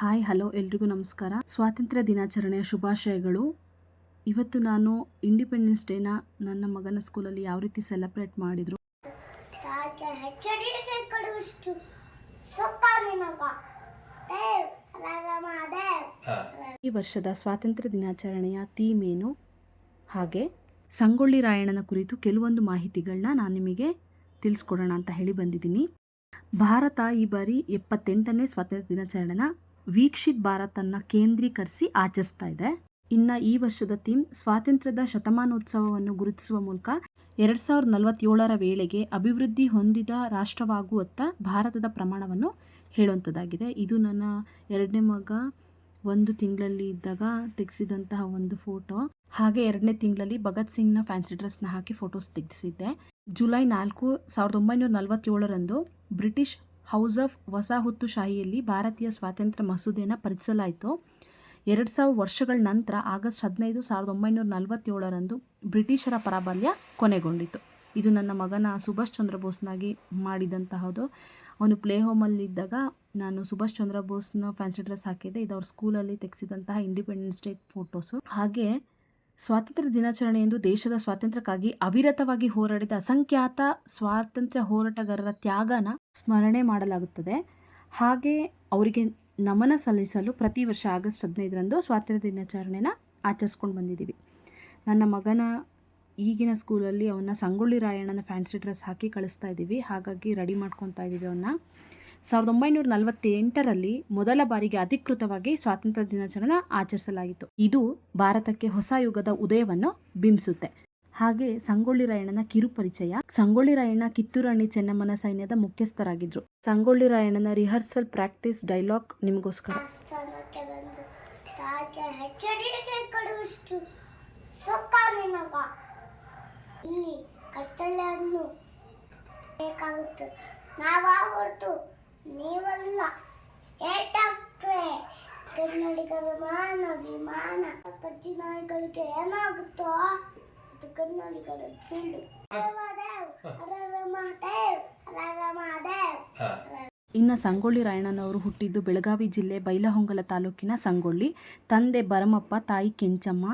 Hi hello ಎಲ್ರಿಗೂ ನಮಸ್ಕಾರ. ಸ್ವಾತಂತ್ರ್ಯ ದಿನಾಚರಣೆಯ ಶುಭಾಶಯಗಳು. ಇವತ್ತು ನಾನು ಇಂಡಿಪೆಂಡೆನ್ಸ್ ಡೇನ ನನ್ನ ಮಗನ ಸ್ಕೂಲಲ್ಲಿ ಯಾವ ರೀತಿ ಸೆಲೆಬ್ರೇಟ್ ಮಾಡಿದರು? ಈ ವರ್ಷದ ಸ್ವಾತಂತ್ರ್ಯ ದಿನಾಚರಣೆಯ ಥೀಮ್ ಏನು? ಹಾಗೆ ಸಂಗೊಳ್ಳಿ ರಾಯಣ್ಣನ ಕುರಿತು ಕೆಲವೊಂದು ಮಾಹಿತಿಗಳನ್ನ ನಾನು ನಿಮಗೆ ತಿಳಿಸ್ಕೊಡೋಣ ಅಂತ ಹೇಳಿ ಬಂದಿದ್ದೀನಿ. ಭಾರತ ಈ ಬಾರಿ ಎಪ್ಪತ್ತೆಂಟನೇ ಸ್ವಾತಂತ್ರ್ಯ ದಿನಾಚರಣೆನ ವೀಕ್ಷಿತ್ ಭಾರತನ್ನು ಕೇಂದ್ರೀಕರಿಸಿ ಆಚರಿಸ್ತಾ ಇದೆ. ಇನ್ನು ಈ ವರ್ಷದ ಥೀಮ್ ಸ್ವಾತಂತ್ರ್ಯದ ಶತಮಾನೋತ್ಸವವನ್ನು ಗುರುತಿಸುವ ಮೂಲಕ ಎರಡು ಸಾವಿರದ ನಲವತ್ತೇಳರ ವೇಳೆಗೆ ಅಭಿವೃದ್ಧಿ ಹೊಂದಿದ ರಾಷ್ಟ್ರವಾಗುವತ್ತ ಭಾರತದ ಪ್ರಮಾಣವನ್ನು ಹೇಳುವಂಥದ್ದಾಗಿದೆ. ಇದು ನನ್ನ ಎರಡನೇ ಮಗ ಒಂದು ತಿಂಗಳಲ್ಲಿ ಇದ್ದಾಗ ತೆಗೆಸಿದಂತಹ ಒಂದು ಫೋಟೋ. ಹಾಗೆ ಎರಡನೇ ತಿಂಗಳಲ್ಲಿ ಭಗತ್ ಸಿಂಗ್ನ ಫ್ಯಾನ್ಸಿ ಡ್ರೆಸ್ನ ಹಾಕಿ ಫೋಟೋಸ್ ತೆಗೆಸಿದ್ದೆ. ಜುಲೈ ನಾಲ್ಕು ಸಾವಿರದ ಒಂಬೈನೂರ ನಲವತ್ತೇಳರಂದು ಬ್ರಿಟಿಷ್ ಹೌಸ್ ಆಫ್ ವಸಾಹತುಶಾಹಿಯಲ್ಲಿ ಭಾರತೀಯ ಸ್ವಾತಂತ್ರ್ಯ ಮಸೂದೆಯನ್ನು ಪರಿಚಯಿಸಲಾಯಿತು. ಎರಡು ಸಾವಿರ ವರ್ಷಗಳ ನಂತರ ಆಗಸ್ಟ್ ಹದಿನೈದು, ಸಾವಿರದ ಒಂಬೈನೂರ ನಲವತ್ತೇಳರಂದು ಬ್ರಿಟಿಷರ ಪರಾಬಲ್ಯ ಕೊನೆಗೊಂಡಿತು. ಇದು ನನ್ನ ಮಗನ ಸುಭಾಷ್ ಚಂದ್ರ ಬೋಸ್ನಾಗಿ ಮಾಡಿದಂತಹದ್ದು ಅವನು ಪ್ಲೇ ಹೋಮಲ್ಲಿದ್ದಾಗ ನಾನು ಸುಭಾಷ್ ಚಂದ್ರ ಬೋಸ್ನ ಫ್ಯಾನ್ಸಿ ಡ್ರೆಸ್ ಹಾಕಿದ್ದೆ. ಇದು ಅವ್ರ ಸ್ಕೂಲಲ್ಲಿ ತೆಗೆಸಿದಂತಹ ಇಂಡಿಪೆಂಡೆನ್ಸ್ ಡೇ ಫೋಟೋಸು. ಹಾಗೆ ಸ್ವಾತಂತ್ರ್ಯ ದಿನಾಚರಣೆ ಎಂದು ದೇಶದ ಸ್ವಾತಂತ್ರ್ಯಕ್ಕಾಗಿ ಅವಿರತವಾಗಿ ಹೋರಾಡಿದ ಅಸಂಖ್ಯಾತ ಸ್ವಾತಂತ್ರ್ಯ ಹೋರಾಟಗಾರರ ತ್ಯಾಗನ ಸ್ಮರಣೆ ಮಾಡಲಾಗುತ್ತದೆ. ಹಾಗೆ ಅವರಿಗೆ ನಮನ ಸಲ್ಲಿಸಲು ಪ್ರತಿ ವರ್ಷ ಆಗಸ್ಟ್ ಹದಿನೈದರಂದು ಸ್ವಾತಂತ್ರ್ಯ ದಿನಾಚರಣೆನ ಆಚರಿಸ್ಕೊಂಡು ಬಂದಿದ್ದೀವಿ. ನನ್ನ ಮಗನ ಈಗಿನ ಸ್ಕೂಲಲ್ಲಿ ಅವನ್ನ ಸಂಗೊಳ್ಳಿ ರಾಯಣ್ಣನ ಫ್ಯಾನ್ಸಿ ಡ್ರೆಸ್ ಹಾಕಿ ಕಳಿಸ್ತಾ ಇದ್ದೀವಿ. ಹಾಗಾಗಿ ರೆಡಿ ಮಾಡ್ಕೊತಾ ಇದ್ದೀವಿ ಅವನ್ನ. ಸಾವಿರದ ಒಂಬೈನೂರ ನಲವತ್ತೆಂಟರಲ್ಲಿ ಮೊದಲ ಬಾರಿಗೆ ಅಧಿಕೃತವಾಗಿ ಸ್ವಾತಂತ್ರ್ಯ ದಿನಾಚರಣೆ ಆಚರಿಸಲಾಗಿತ್ತು. ಇದು ಭಾರತಕ್ಕೆ ಹೊಸ ಯುಗದ ಉದಯವನ್ನು ಬಿಂಬಿಸುತ್ತೆ. ಹಾಗೆ ಸಂಗೊಳ್ಳಿ ರಾಯಣ್ಣನ ಕಿರು ಪರಿಚಯ ಸಂಗೊಳ್ಳಿ ರಾಯಣ್ಣ ಕಿತ್ತೂರಾಣಿ ಚೆನ್ನಮ್ಮನ ಸೈನ್ಯದ ಮುಖ್ಯಸ್ಥರಾಗಿದ್ದರು ಸಂಗೊಳ್ಳಿ ರಾಯಣ್ಣನ ರಿಹರ್ಸಲ್ ಪ್ರಾಕ್ಟೀಸ್ ಡೈಲಾಗ್ ನಿಮಗೋಸ್ಕರ. ಇಲ್ಲಿ ಕಟ್ಟಳೆಯನ್ನು ಬೇಕಾಗುತ್ತೆ. ನಾವಾ ಹೊರತು ನೀವಲ್ಲ. ಏಟಾಗ್ತವೆ ಕನ್ನಡಿಗರ ಮಾನ ವಿಮಾನ ಕಚ್ಚಿ ನಾಯಿಗಳಿಗೆ ಏನಾಗುತ್ತೋ ಅದು ಕನ್ನಡಿಗರ ಸುಳ್ಳು ಇನ್ನು ಸಂಗೊಳ್ಳಿ ರಾಯಣ್ಣನವರು ಹುಟ್ಟಿದ್ದು ಬೆಳಗಾವಿ ಜಿಲ್ಲೆ ಬೈಲಹೊಂಗಲ ತಾಲೂಕಿನ ಸಂಗೊಳ್ಳಿ. ತಂದೆ ಭರಮಪ್ಪ ತಾಯಿ ಕೆಂಚಮ್ಮ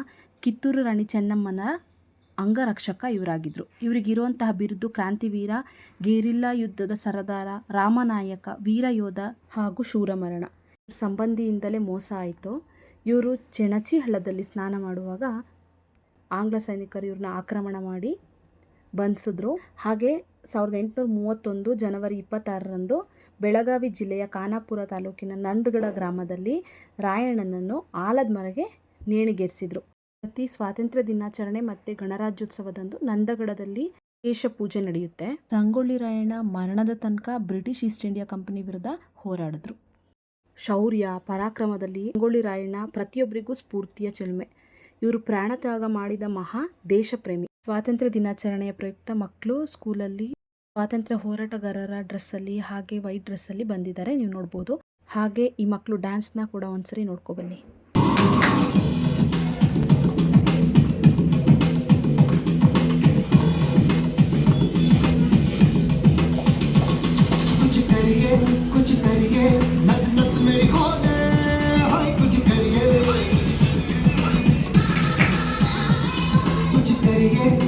ಕಿತ್ತೂರು ರಾಣಿ ಚೆನ್ನಮ್ಮನ ಅಂಗರಕ್ಷಕ ಇವರಾಗಿದ್ದರು ಇವರಿಗಿರುವಂತಹ ಬಿರುದು ಕ್ರಾಂತಿವೀರ, ಗೇರಿಲ್ಲಾ ಯುದ್ಧದ ಸರದಾರ, ರಾಮನಾಯಕ, ವೀರಯೋಧ ಹಾಗೂ ಶೂರಮರಣ. ಸಂಬಂಧಿಯಿಂದಲೇ ಮೋಸ ಆಯಿತು. ಇವರು ಚೆಣಚಿ ಹಳ್ಳದಲ್ಲಿ ಸ್ನಾನ ಮಾಡುವಾಗ ಆಂಗ್ಲ ಸೈನಿಕರು ಇವ್ರನ್ನ ಆಕ್ರಮಣ ಮಾಡಿ ಬಂಧಿಸಿದ್ರು. ಹಾಗೆ ಸಾವಿರದ ಎಂಟುನೂರ ಮೂವತ್ತೊಂದು ಜನವರಿ ಇಪ್ಪತ್ತಾರರಂದು ಬೆಳಗಾವಿ ಜಿಲ್ಲೆಯ ಖಾನಾಪುರ ತಾಲೂಕಿನ ನಂದಗಡ ಗ್ರಾಮದಲ್ಲಿ ರಾಯಣ್ಣನನ್ನು ಆಲದ ಮರಗೆ ನೇಣಿಗೇರಿಸಿದ್ರು. ಪ್ರತಿ ಸ್ವಾತಂತ್ರ್ಯ ದಿನಾಚರಣೆ ಮತ್ತು ಗಣರಾಜ್ಯೋತ್ಸವದಂದು ನಂದಗಡದಲ್ಲಿ ಕೇಶ ಪೂಜೆ ನಡೆಯುತ್ತೆ. ಸಂಗೊಳ್ಳಿ ರಾಯಣ್ಣ ಮರಣದ ತನಕ ಬ್ರಿಟಿಷ್ ಈಸ್ಟ್ ಇಂಡಿಯಾ ಕಂಪನಿ ವಿರುದ್ಧ ಹೋರಾಡಿದ್ರು. ಶೌರ್ಯ ಪರಾಕ್ರಮದಲ್ಲಿ ಸಂಗೊಳ್ಳಿ ರಾಯಣ್ಣ ಪ್ರತಿಯೊಬ್ಬರಿಗೂ ಸ್ಫೂರ್ತಿಯ ಚೆಲುಮೆ. ಇವರು ಪ್ರಾಣತ್ಯಾಗ ಮಾಡಿದ ಮಹಾ ದೇಶಪ್ರೇಮಿ. ಸ್ವಾತಂತ್ರ್ಯ ದಿನಾಚರಣೆಯ ಪ್ರಯುಕ್ತ ಮಕ್ಕಳು ಸ್ಕೂಲಲ್ಲಿ ಸ್ವಾತಂತ್ರ್ಯ ಹೋರಾಟಗಾರರ ಡ್ರೆಸ್ಸಲ್ಲಿ ಹಾಗೆ ವೈಟ್ ಡ್ರೆಸ್ಸಲ್ಲಿ ಬಂದಿದ್ದಾರೆ. ನೀವು ನೋಡ್ಬೋದು. ಹಾಗೆ ಈ ಮಕ್ಕಳು ಡ್ಯಾನ್ಸ್ನ ಕೂಡ ಒಂದ್ಸರಿ ನೋಡ್ಕೊಬನ್ನಿ Biggie.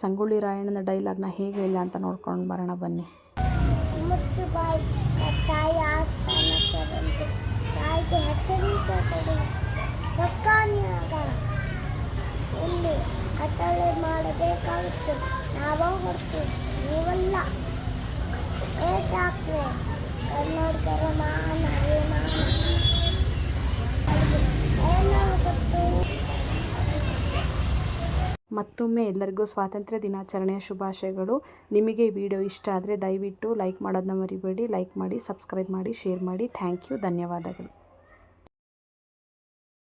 ಸಂಗೊಳ್ಳಿ ರಾಯಣ್ಣನ ಡೈಲಾಗ್ನ ಹೇಗೆ ಇಲ್ಲ ಅಂತ ನೋಡ್ಕೊಂಡು ಬರೋಣ ಬನ್ನಿ. ಇಲ್ಲಿ ಮಾಡಬೇಕಾಗುತ್ತೆ. ನಾವ ಹೊರತು ನೀವಲ್ಲ. ಏಟಾಕ್ರೆ ಮತ್ತೊಮ್ಮೆ ಎಲ್ಲರಿಗೂ ಸ್ವಾತಂತ್ರ್ಯ ದಿನಾಚರಣೆಯ ಶುಭಾಶಯಗಳು. ನಿಮಗೆ ವಿಡಿಯೋ ಇಷ್ಟ ಆದರೆ ದಯವಿಟ್ಟು ಲೈಕ್ ಮಾಡೋದನ್ನ ಮರಿಬೇಡಿ, ಲೈಕ್ ಮಾಡಿ, ಸಬ್ಸ್ಕ್ರೈಬ್ ಮಾಡಿ, ಶೇರ್ ಮಾಡಿ. ಥ್ಯಾಂಕ್ ಯು, ಧನ್ಯವಾದಗಳು.